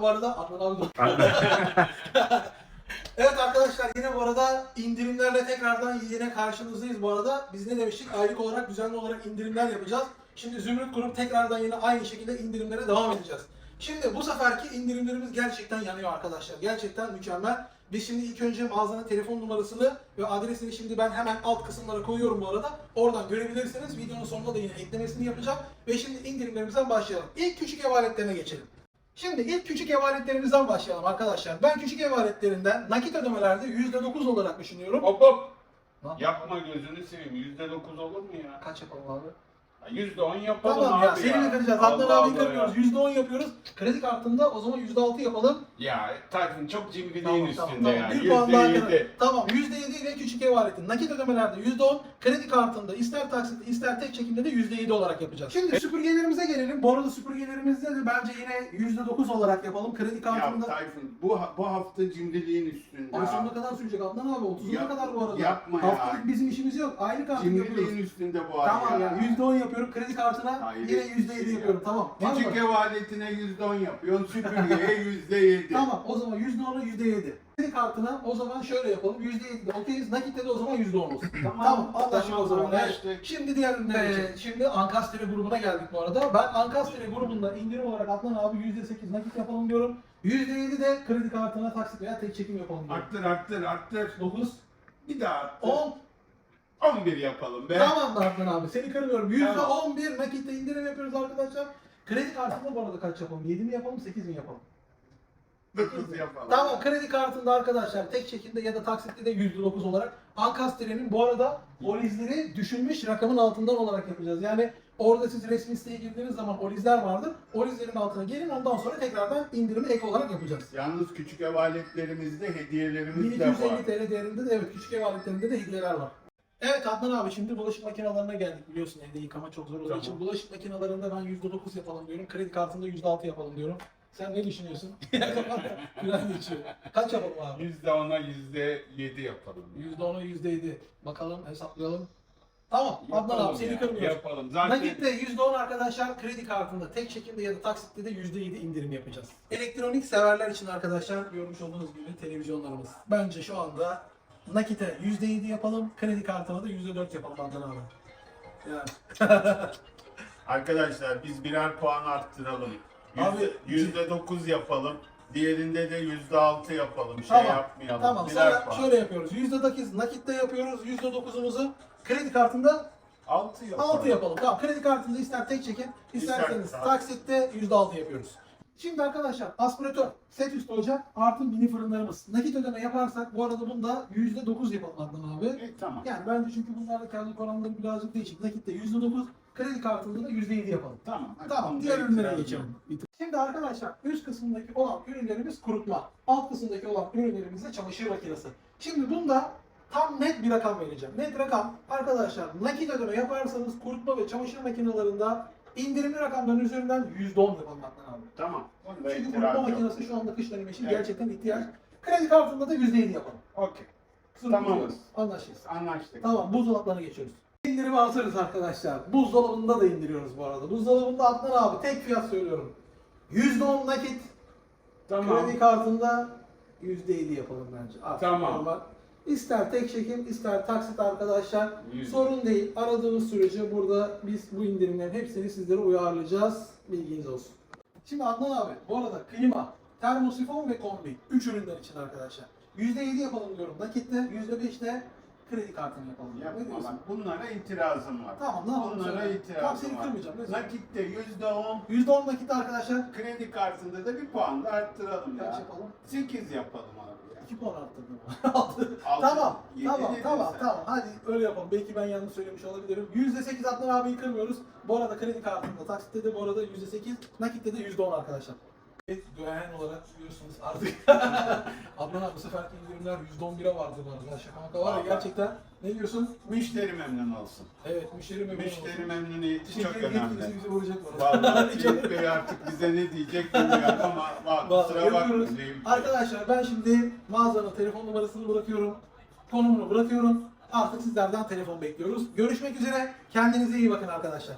bu arada Adnan abi Evet arkadaşlar yine bu arada indirimlerle tekrardan yine karşınızdayız bu arada. Biz ne demiştik? Aylık olarak düzenli olarak indirimler yapacağız. Şimdi Zümrüt Grup tekrardan yine aynı şekilde indirimlere devam edeceğiz. Şimdi bu seferki indirimlerimiz gerçekten yanıyor arkadaşlar. Gerçekten mükemmel. Biz şimdi ilk önce mağazanın telefon numarasını ve adresini şimdi ben hemen alt kısımlara koyuyorum bu arada. Oradan görebilirsiniz. Videonun sonunda da yine eklemesini yapacağım. Ve şimdi indirimlerimize başlayalım. İlk küçük evaletlerine geçelim. Şimdi ilk küçük ev aletlerimizden başlayalım arkadaşlar. Ben küçük ev aletlerinden nakit ödemelerde %9 olarak düşünüyorum. Hop hop. Lan, Yapma gözünü seveyim. Yüzde dokuz olur mu ya? Kaç yapalım abi? Yüzde on yapalım Tamam abi ya seni mi kıracağız? Allah Adnan abi Allah kırmıyoruz. %10 yapıyoruz. Kredi kartında o zaman %6 yapalım. Ya, ya Tayfun çok cimriliğin Tamam, üstünde tamam, ya. tamam. Bir Yüzde puan daha yedi. kırarım. Tamam %7 ile küçük ev aleti. Nakit ödemelerde %10, kredi kartında ister taksit ister tek çekimde de %7 olarak yapacağız. Şimdi süpürgelerimize gelelim. Bu arada süpürgelerimizde de bence yine %9 olarak yapalım. Kredi Ya kartında Tayfun bu, bu hafta cimriliğin üstünde. Ay ya. sonuna kadar sürecek Adnan abi 30'una Yap- kadar bu arada. yapma ya. Haftalık bizim işimiz yok. Aylık artık yapıyoruz. Cimriliğin üstünde bu ay Tamam ya ya. %10 yapıyorum. Kredi kartına Hayır, yine hiçbir %7 şey yapıyorum. Tamam. Var mı? Küçük ev aletine yüzde on yapıyorsun, süpürgeye yüzde yedi. Tamam o zaman %10'a %7. Kredi kartına o zaman şöyle yapalım. %7 de okeyiz. Nakitte de o zaman %10 olsun. tamam anlaştık tamam, o zaman. Evet. anlaştık. Şimdi diğer geçelim. Şimdi Ankastre grubuna geldik bu arada. Ben Ankastre grubunda indirim olarak Adnan abi %8 nakit yapalım diyorum. %7 de kredi kartına taksit veya tek çekim yapalım diyorum. Arttır, arttır, arttır. 9, Bir daha arttır. 10. 11 yapalım be. Tamam da Adnan abi seni kırmıyorum. %11 Tamam. nakitte indirim yapıyoruz arkadaşlar. Kredi kartında bu arada kaç yapalım? 7 mi yapalım 8 mi yapalım? 9 yapalım. Tamam kredi kartında arkadaşlar tek çekimde ya da taksitte de %9 olarak Ankastre'nin bu arada olizleri düşünmüş rakamın altından olarak yapacağız. Yani orada siz resmi siteye girdiğiniz zaman olizler vardır. Olizlerin altına gelin ondan sonra tekrardan indirimi ek olarak yapacağız. Yalnız küçük ev aletlerimizde hediyelerimiz de 1250 var. TL değerinde de evet küçük ev aletlerinde de hediyeler var. Evet Adnan abi şimdi bulaşık makinelerine geldik biliyorsun evde yıkama çok zor olduğu Tamam. için bulaşık makinelerinde ben %9 yapalım diyorum. Kredi kartında %6 yapalım diyorum. Sen ne düşünüyorsun? Güzel geçiyor. Kaç yapalım abi? Yüzde ona yüzde yedi yapalım. %10'a %7. Bakalım hesaplayalım. Tamam Adnan Yapalım abi seni ya, kırmıyoruz. Yapalım. Zaten Nakitte %10 arkadaşlar kredi kartında tek çekimde ya da taksitte de %7 indirim yapacağız. Elektronik severler için arkadaşlar görmüş olduğunuz gibi televizyonlarımız. Bence şu anda nakite %7 yapalım, kredi kartına da %4 yapalım Adnan abi. Yani. arkadaşlar biz birer puan arttıralım. Yüzde, Abi- yüzde dokuz yapalım. Diğerinde de yüzde altı yapalım. Şey yapmayalım. Tamam birer sana puan. şöyle yapıyoruz. %8 nakitte yapıyoruz, %9'umuzu kredi kartında Altı yapalım. 6 yapalım. Tamam kredi kartında ister tek çekin, isterseniz İster- taksitte %6 yapıyoruz. Şimdi arkadaşlar aspiratör, set üstü ocak artı mini fırınlarımız. Nakit ödeme yaparsak bu arada bunda %9 yapalım Adnan abi. E, tamam. Yani bence çünkü bunlarda kendi oranları birazcık değişik. Nakitte %9, kredi kartında da %7 yapalım. Tamam. hadi Tamam, diğer ürünlere geçelim. Şimdi arkadaşlar üst kısmındaki olan ürünlerimiz kurutma. Alt kısımdaki olan ürünlerimiz de çamaşır makinesi. Şimdi bunda tam net bir rakam vereceğim. Net rakam arkadaşlar nakit ödeme yaparsanız kurutma ve çamaşır makinelerinde indirimli rakamların üzerinden %10 yapalım Adnan abi. Tamam. Çünkü kurutma makinesi şu anda kış dönemi için Evet. gerçekten ihtiyaç. Kredi kartında da %7 yapalım. Okey. Tamamız. Anlaşırız. Anlaştık. Tamam buzdolaplarına geçiyoruz. İndirime hazırız arkadaşlar. Buzdolabında da indiriyoruz bu arada. Buzdolabında Adnan abi tek fiyat söylüyorum. %10 nakit, Tamam. kredi kartında %7 yapalım bence. Artık Tamam. normal. İster tek çekim ister taksit arkadaşlar. Yüz- Sorun değil. Aradığınız sürece burada biz bu indirimlerin hepsini sizlere uyarlayacağız. Bilginiz olsun. Şimdi Adnan abi bu arada klima, termosifon ve kombi 3 üründen için arkadaşlar. %7 yapalım diyorum. Nakitte %5 de kredi kartını yapalım. Ne Yapma diyorsun? bak. Bunlara itirazım var. Tamam ne yapalım? Bunlara. Tamam itirazım seni var. kırmayacağım. Ne? Nakitte yüzde on, %10 nakit arkadaşlar. kredi kartında da bir puan da arttıralım Kaç ya. yapalım? 8 yapalım abi ya. 2 puan arttırdım. Altı. Tamam, Yedi tamam, dedin tamam, sen. tamam. Hadi öyle yapalım. Belki ben yanlış söylemiş olabilirim. %8 Adnan abiyi kırmıyoruz. Bu arada kredi kartında, taksitte de bu arada %8, nakitte de %10 arkadaşlar. Evet, Düğen olarak biliyorsunuz artık. Adnan abi bu seferki indirimler %11'e vardı bu arada. Şaka maka var ya gerçekten. Ne diyorsun? Müşteri memnun olsun. Evet, müşteri memnun Müşteri olsun. memnuniyeti çok önemli. bizi vuracak bu arada. Vallahi Eyüp Bey artık bize ne diyecek bilmiyorum ama bak Vallahi kusura yapıyoruz. bakmayın. Arkadaşlar ben şimdi mağazanın telefon numarasını bırakıyorum. Konumunu bırakıyorum. Artık sizlerden telefon bekliyoruz. Görüşmek üzere. Kendinize iyi bakın arkadaşlar.